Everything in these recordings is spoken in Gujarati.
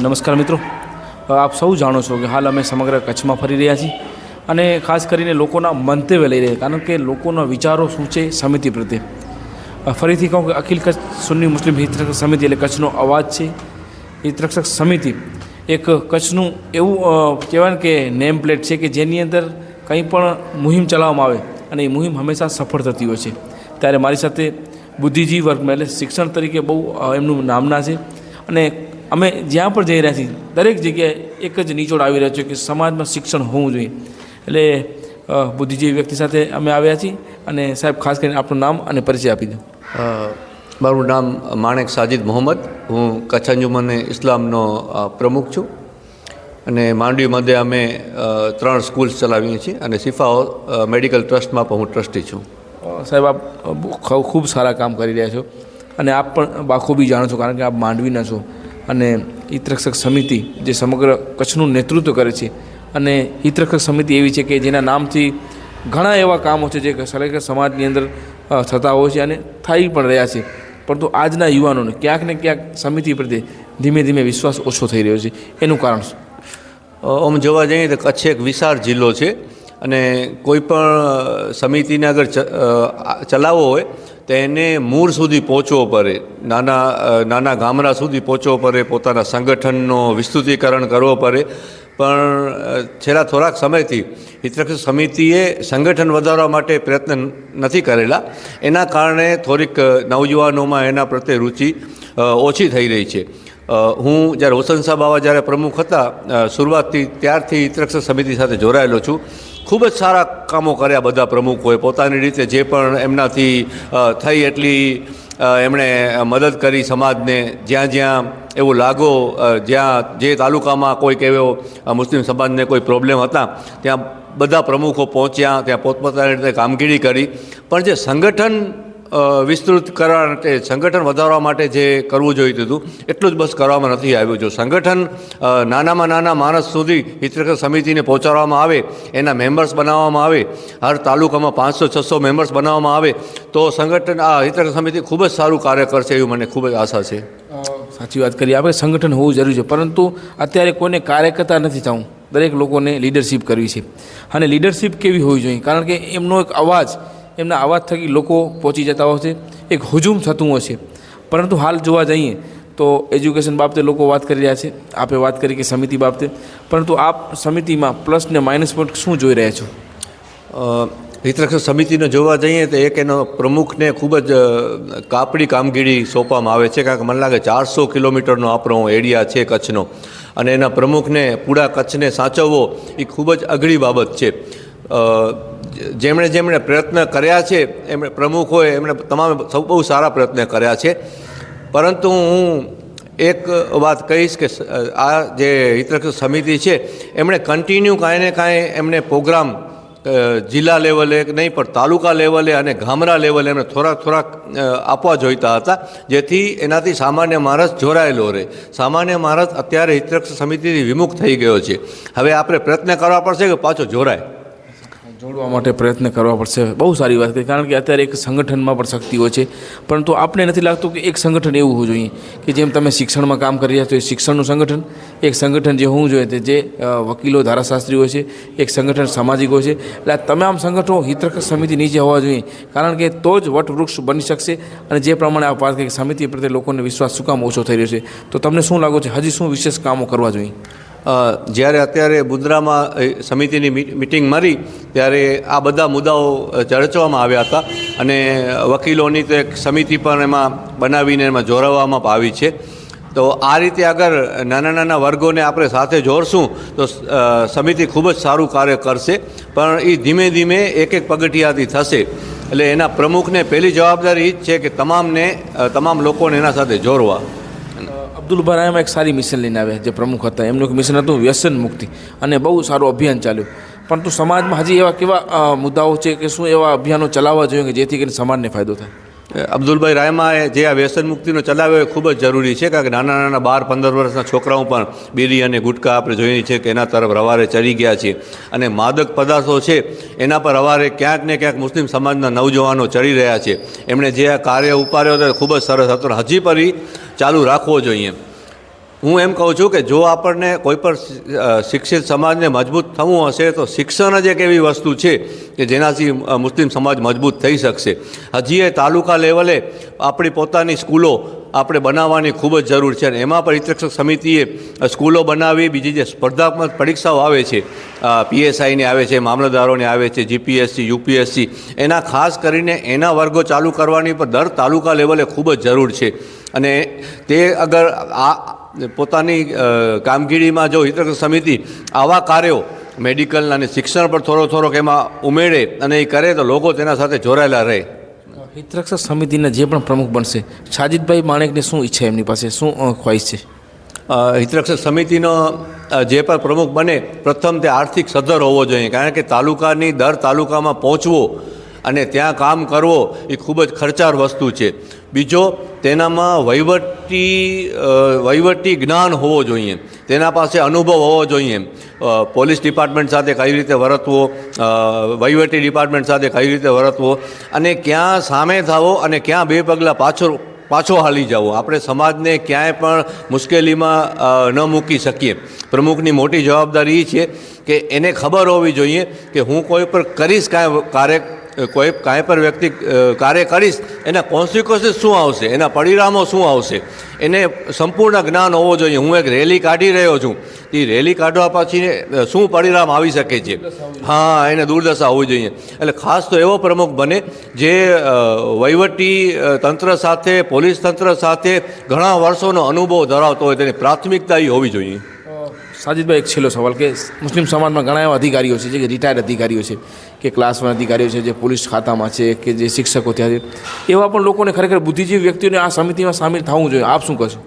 નમસ્કાર મિત્રો. આપ સૌ જાણો છો કે હાલ અમે સમગ્ર કચ્છમાં ફરી રહ્યા છીએ અને ખાસ કરીને લોકોના મંતવ્ય લઈ રહ્યા કારણ કે લોકોના વિચારો શું છે સમિતિ પ્રત્યે? ફરીથી કહું કે અખિલ કચ્છ સુન્ની મુસ્લિમ હિતરક્ષક સમિતિ એટલે કચ્છનો અવાજ છે. હિતરક્ષક સમિતિ એક કચ્છનું એવું કહેવાય કે નેમ પ્લેટ છે કે જેની અંદર કંઈ પણ મુહિમ ચલાવવામાં આવે અને એ મુહિમ હંમેશા સફળ થતી હોય છે. ત્યારે મારી સાથે બુદ્ધિજીવી વર્ગમાં એટલે શિક્ષણ તરીકે બહુ એમનું નામના છે. અને અમે જ્યાં પણ જઈ રહ્યા છીએ, દરેક જગ્યાએ એક જ નીચોડ આવી રહ્યો છે કે સમાજમાં શિક્ષણ હોવું જોઈએ. એટલે બુદ્ધિજી વ્યક્તિ સાથે અમે આવ્યા છીએ અને સાહેબ, ખાસ કરીને આપનું નામ અને પરિચય આપી દો. મારું નામ માણેક સાજિદ મોહમ્મદ. હું કચ્છ અંજુમને ઇસ્લામનો પ્રમુખ છું. અને માંડવી મધ્યે અમે ત્રણ સ્કૂલ્સ ચલાવીએ છીએ અને સિફાઓ મેડિકલ ટ્રસ્ટમાં પણ હું ટ્રસ્ટી છું. સાહેબ, આપ ખૂબ સારા કામ કરી રહ્યા છો. અને આપ પણ બાખૂબી જાણો છો, કારણ કે આપ માંડવીના છો. અને હિતરક્ષક સમિતિ જે સમગ્ર કચ્છનું નેતૃત્વ કરે છે. અને હિતરક્ષક સમિતિ એવી છે કે જેના નામથી ઘણા એવા કામો છે જે ખરેખર સમાજની અંદર થતા હોય છે અને થઈ પણ રહ્યા છે. પરંતુ આજના યુવાનોને ક્યાંક ને ક્યાંક સમિતિ પ્રત્યે ધીમે ધીમે વિશ્વાસ ઓછો થઈ રહ્યો છે. એનું કારણ શું? આમ જોવા જઈએ તો કચ્છ એક વિશાળ જિલ્લો છે અને કોઈ પણ સમિતિને અગર ચલાવવો હોય તો એને મૂળ સુધી પહોંચવો પડે. નાના નાના ગામડા સુધી પહોંચવો પડે, પોતાના સંગઠનનો વિસ્તૃતિકરણ કરવો પડે. પણ છેલ્લા થોડાક સમયથી હિતરક્ષક સમિતિએ સંગઠન વધારવા માટે પ્રયત્ન નથી કરેલા. એના કારણે થોડીક નવયુવાનોમાં એના પ્રત્યે રુચિ ઓછી થઈ રહી છે. હું જ્યારે હોસન સાહેબ બાવા જ્યારે પ્રમુખ હતા શરૂઆતથી ત્યારથી હિતરક્ષક સમિતિ સાથે જોડાયેલો છું. ખૂબ જ સારા કામો કર્યા બધા પ્રમુખોએ પોતાની રીતે જે પણ એમનાથી થઈ એટલી એમણે મદદ કરી સમાજને. જ્યાં જ્યાં એવો લાગો જ્યાં જે તાલુકામાં કોઈક એવો મુસ્લિમ સમાજને કોઈ પ્રોબ્લેમ હતા, ત્યાં બધા પ્રમુખો પહોંચ્યા, ત્યાં પોતપોતાની રીતે કામગીરી કરી. પણ જે સંગઠન વિસ્તૃત કરવા માટે સંગઠન વધારવા માટે જે કરવું જોઈતું હતું, એટલું જ બસ કરવામાં નથી આવ્યું. જો સંગઠન નાનામાં નાના માણસ સુધી હિતરક્ષક સમિતિને પહોંચાડવામાં આવે, એના મેમ્બર્સ બનાવવામાં આવે, હર તાલુકામાં પાંચસો, છસો મેમ્બર્સ બનાવવામાં આવે, તો સંગઠન, આ હિતરક્ષક સમિતિ ખૂબ જ સારું કાર્ય કરશે એવી મને ખૂબ જ આશા છે. સાચી વાત કરી. આપણે સંગઠન હોવું જરૂરી છે. પરંતુ અત્યારે કોઈને કાર્યકર્તા નથી થવું. દરેક લોકોને લીડરશિપ કરવી છે. અને લીડરશિપ કેવી હોવી જોઈએ? કારણ કે એમનો એક અવાજ એમના અવાજ થકી લોકો પહોંચી જતા હોય છે. એક હુજુમ થતું હોય છે. પરંતુ હાલ જોવા જઈએ તો એજ્યુકેશન બાબતે લોકો વાત કરી રહ્યા છે. આપે વાત કરી કે સમિતિ બાબતે. પરંતુ આપ સમિતિમાં પ્લસ ને માઇનસ પણ શું જોઈ રહ્યા છો? હિતરક્ષક સમિતિને જોવા જઈએ તો એક એનો પ્રમુખને ખૂબ જ કાપડી કામગીરી સોંપવામાં આવે છે. કારણ કે મને લાગે ચારસો કિલોમીટરનો આપણો એરિયા છે કચ્છનો. અને એના પ્રમુખને પૂરા કચ્છને સાચવવો એ ખૂબ જ અઘરી બાબત છે. જેમણે જેમણે પ્રયત્ન કર્યા છે, એમણે પ્રમુખોએ, એમણે તમામે સૌ, બહુ સારા પ્રયત્ન કર્યા છે. પરંતુ હું એક વાત કહીશ કે આ જે હિતરક્ષક સમિતિ છે, એમણે કન્ટિન્યુ કાંઈ ને કાંઈ એમને પ્રોગ્રામ જિલ્લા લેવલે નહીં પણ તાલુકા લેવલે અને ગામડા લેવલે એમને થોડાક થોડાક આપવા જોઈતા હતા. જેથી એનાથી સામાન્ય માણસ જોડાયેલો રહે. સામાન્ય માણસ અત્યારે હિતરક્ષક સમિતિથી વિમુખ થઈ ગયો છે. હવે આપણે પ્રયત્ન કરવા પડશે કે પાછો જોડાય. જોડવા માટે પ્રયત્ન કરવા પડશે. બહુ સારી વાત છે કારણ કે અત્યારે એક સંગઠનમાં પણ શક્તિ હોય છે. પરંતુ આપણે નથી લાગતું કે એક સંગઠન એવું હોવું જોઈએ કે જેમ તમે શિક્ષણમાં કામ કરી રહ્યા છો, એ શિક્ષણનું સંગઠન, એક સંગઠન જે હોવું જોઈએ તે જે વકીલો ધારાશાસ્ત્રીઓ છે, એક સંગઠન સામાજિક છે. એટલે આ તમામ સંગઠનો હિતરક્ષક સમિતિ નીચે હોવા જોઈએ. કારણ કે તો જ વટવૃક્ષ બની શકશે અને જે પ્રમાણે આ વાત સમિતિ પ્રત્યે લોકોને વિશ્વાસ શું કામ ઓછો થઈ રહ્યો છે. તો તમને શું લાગે છે? હજી શું વિશેષ કામો કરવા જોઈએ? જ્યારે અત્યારે મુદ્રામાં સમિતિની મિટિંગ મળી, ત્યારે આ બધા મુદ્દાઓ ચર્ચવામાં આવ્યા હતા. અને વકીલોની તો એક સમિતિ પણ એમાં બનાવીને એમાં જોડવામાં આવી છે. તો આ રીતે અગર નાના નાના વર્ગોને આપણે સાથે જોડશું, તો સમિતિ ખૂબ જ સારું કાર્ય કરશે. પણ એ ધીમે ધીમે એક એક પગથિયાથી થશે. એટલે એના પ્રમુખને પહેલી જવાબદારી એ જ છે કે તમામને તમામ લોકોને એના સાથે જોડવા. અબ્દુલ બરામ એક સારી મિશન લઈને આવ્યા જે પ્રમુખ હતા. એમનું એક મિશન હતું વ્યસન મુક્તિ. અને બહુ સારું અભિયાન ચાલ્યું. પરંતુ સમાજમાં હજી એવા કેવા મુદ્દાઓ છે કે શું એવા અભિયાનો ચલાવવા જોઈએ કે જેથી કરીને સમાજને ફાયદો થાય? અબ્દુલભાઈ રાયમાએ જે આ વ્યસન મુક્તિનો ચલાવ્યો એ ખૂબ જ જરૂરી છે, કારણ કે નાના નાના બાર પંદર વર્ષના છોકરાઓ પણ બીડી અને ગુટકા આપણે જોઈએ છે કે એના તરફ રવારે ચડી ગયા છે. અને માદક પદાર્થો છે, એના પર રવારે ક્યાંક ને ક્યાંક મુસ્લિમ સમાજના નવજવાનો ચડી રહ્યા છે. એમણે જે આ કાર્ય ઉપાડ્યો હતો ખૂબ જ સરસ હતો. હજી પર ચાલુ રાખવો જોઈએ. હું એમ કહું છું કે જો આપણને કોઈ પણ શિક્ષિત સમાજને મજબૂત થવું હશે તો શિક્ષણ જ એક એવી વસ્તુ છે કે જેનાથી મુસ્લિમ સમાજ મજબૂત થઈ શકશે. હજી એ તાલુકા લેવલે આપણી પોતાની સ્કૂલો આપણે બનાવવાની ખૂબ જ જરૂર છે અને એમાં પણ હિતરક્ષક સમિતિએ સ્કૂલો બનાવી, બીજી જે સ્પર્ધાત્મક પરીક્ષાઓ આવે છે પીએસઆઈની આવે છે, મામલતદારોને આવે છે જીપીએસસી યુપીએસસી એના ખાસ કરીને એના વર્ગો ચાલુ કરવાની પણ દર તાલુકા લેવલે ખૂબ જ જરૂર છે. અને તે અગર આ પોતાની કામગીરીમાં જો હિતરક્ષક સમિતિ આવા કાર્યો મેડિકલ અને શિક્ષણ પર થોડો થોડોક એમાં ઉમેરે અને એ કરે તો લોકો તેના સાથે જોડાયેલા રહે. હિતરક્ષક સમિતિના જે પણ પ્રમુખ બનશે સાજિદભાઈ માણેકની શું ઈચ્છા એમની પાસે? શું ખ્વાહિશ છે? હિતરક્ષક સમિતિનો જે પણ પ્રમુખ બને પ્રથમ તે આર્થિક સદ્ધર હોવો જોઈએ. કારણ કે તાલુકાની દર તાલુકામાં પહોંચવો અને ત્યાં કામ કરવો એ ખૂબ જ ખર્ચાળ વસ્તુ છે. બીજો, તેનામાં વહીવટી વહીવટી જ્ઞાન હોવો જોઈએ. તેના પાસે અનુભવ હોવો જોઈએ. પોલીસ ડિપાર્ટમેન્ટ સાથે કઈ રીતે વર્તવો વહીવટી ડિપાર્ટમેન્ટ સાથે કઈ રીતે વર્તવો, અને ક્યાં સામે થવો અને ક્યાં બે પગલાં પાછળ પાછો હાલી જવો. આપણે સમાજને ક્યાંય પણ મુશ્કેલીમાં ન મૂકી શકીએ. પ્રમુખની મોટી જવાબદારી એ છે કે એને ખબર હોવી જોઈએ કે હું કોઈ પર કરીશ કાંઈ કાર્ય કોઈ કાંઈ પણ વ્યક્તિ કાર્ય કરીશ, એના કોન્સિક્વન્સીસ શું આવશે? એના પરિણામો શું આવશે? એને સંપૂર્ણ જ્ઞાન હોવો જોઈએ. હું એક રેલી કાઢી રહ્યો છું. એ રેલી કાઢવા પછી શું પરિણામ આવી શકે છે? હા, એને દુર્દશા હોવી જોઈએ. એટલે ખાસ તો એવો પ્રમુખ બને જે વહીવટી તંત્ર સાથે, પોલીસ તંત્ર સાથે ઘણા વર્ષોનો અનુભવ ધરાવતો હોય, તેની પ્રાથમિકતા એ હોવી જોઈએ. સાજિદભાઈ એક છેલ્લો સવાલ કે મુસ્લિમ સમાજમાં ઘણા એવા અધિકારીઓ છે જે રિટાયર્ડ અધિકારીઓ છે, કે ક્લાસ વન અધિકારીઓ છે, જે પોલીસ ખાતામાં છે, કે જે શિક્ષકો ત્યાં છે. એવા પણ લોકોને ખરેખર બુદ્ધિજીવી વ્યક્તિઓને આ સમિતિમાં સામેલ થવું જોઈએ. આપ શું કહેશો?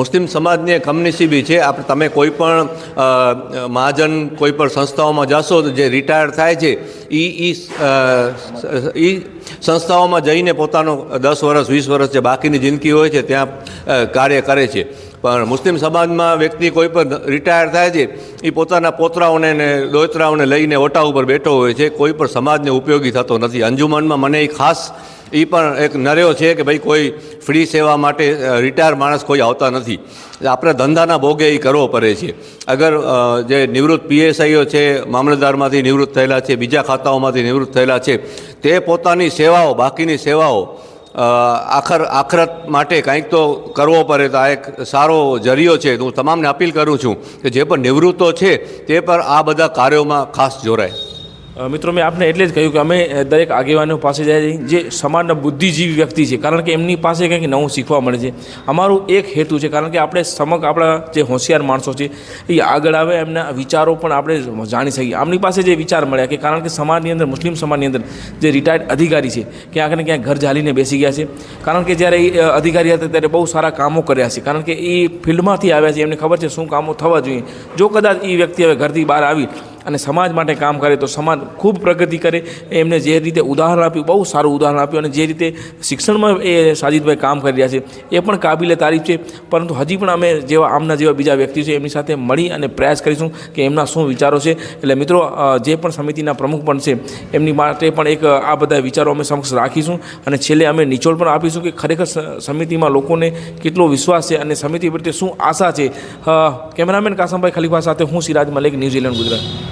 મુસ્લિમ સમાજની કમનસીબી છે. આપણે તમે કોઈ પણ મહાજન કોઈ પણ સંસ્થાઓમાં જશો તો જે રિટાયર થાય છે એ એ સંસ્થાઓમાં જઈને પોતાનો દસ વર્ષ, વીસ વર્ષ જે બાકીની જિંદગી હોય છે, ત્યાં કાર્ય કરે છે. પણ મુસ્લિમ સમાજમાં વ્યક્તિ કોઈ પણ રિટાયર થાય છે, એ પોતાના પોતરાઓને ને દોતરાઓને લઈને ઓટા ઉપર બેઠો હોય છે, કોઈ પણ સમાજને ઉપયોગી થતો નથી. અંજુમનમાં મને એ ખાસ, એ પણ એક નર્યો છે કે ભાઈ કોઈ ફ્રી સેવા માટે રિટાયર માણસ કોઈ આવતા નથી. આપણે ધંધાના ભોગે એ કરવો પડે છે. અગર જે નિવૃત્ત પીએસઆઈઓ છે, મામલતદારમાંથી નિવૃત્ત થયેલા છે, બીજા ખાતાઓમાંથી નિવૃત્ત થયેલા છે, તે પોતાની સેવાઓ, બાકીની સેવાઓ આખર, આખરત માટે કંઈક તો કરવો પડે તો આ એક સારો જરિયો છે. હું તમામને અપીલ કરું છું કે જે પણ નિવૃત્તો છે તે પર આ બધા કાર્યોમાં ખાસ જોડાય. મિત્રો, મેં આપને એટલે જ કહ્યું કે અમે દરેક આગેવાનો પાસે જાય જે સમાજના બુદ્ધિજીવી વ્યક્તિ છે, કારણ કે એમની પાસે કંઈક નવું શીખવા મળે છે. અમારું એક હેતુ છે, કારણ કે આપણે સમગ્ર આપણા જે હોશિયાર માણસો છે, એ આગળ આવે, એમના વિચારો પણ આપણે જાણી શકીએ. આમની પાસે જે વિચાર મળ્યા કે, કારણ કે સમાજની અંદર, મુસ્લિમ સમાજની અંદર જે રિટાયર્ડ અધિકારી છે, ક્યાંક ને ક્યાંક ઘર ઝાલીને બેસી ગયા છે. કારણ કે જ્યારે એ અધિકારી હતા, ત્યારે બહુ સારા કામો કર્યા છે. કારણ કે એ ફિલ્ડમાંથી આવ્યા છે, એમને ખબર છે શું કામો થવા જોઈએ. જો કદાચ એ વ્યક્તિ હવે ઘરથી બહાર આવી અને સમાજ માટે કામ કરે તો સમાજ ખૂબ પ્રગતિ કરે. એમને જે રીતે ઉદાહરણ આપ્યું, બહુ સારું ઉદાહરણ આપ્યું અને જે રીતે શિક્ષણમાં એ સાજિદભાઈ કામ કરી રહ્યા છે, એ પણ કાબિલે તારીફ છે. પરંતુ હજી પણ અમે જેવા આમના જેવા બીજા વ્યક્તિ છે, એમની સાથે મળી અને પ્રયાસ કરીશું કે એમના શું વિચારો છે. એટલે મિત્રો જે પણ સમિતિના પ્રમુખ પણ છે, એમની માટે પણ એક, આ બધા વિચારો અમે સમક્ષ રાખીશું. અને છેલ્લે અમે નિચોડ પણ આપીશું કે ખરેખર સમિતિમાં લોકોને કેટલો વિશ્વાસ છે અને સમિતિ પ્રત્યે શું આશા છે. કેમેરામેન કાસમભાઈ ખલીફા સાથે હું સિરાજ મલિક ન્યૂઝીલેન્ડ, ગુજરાત.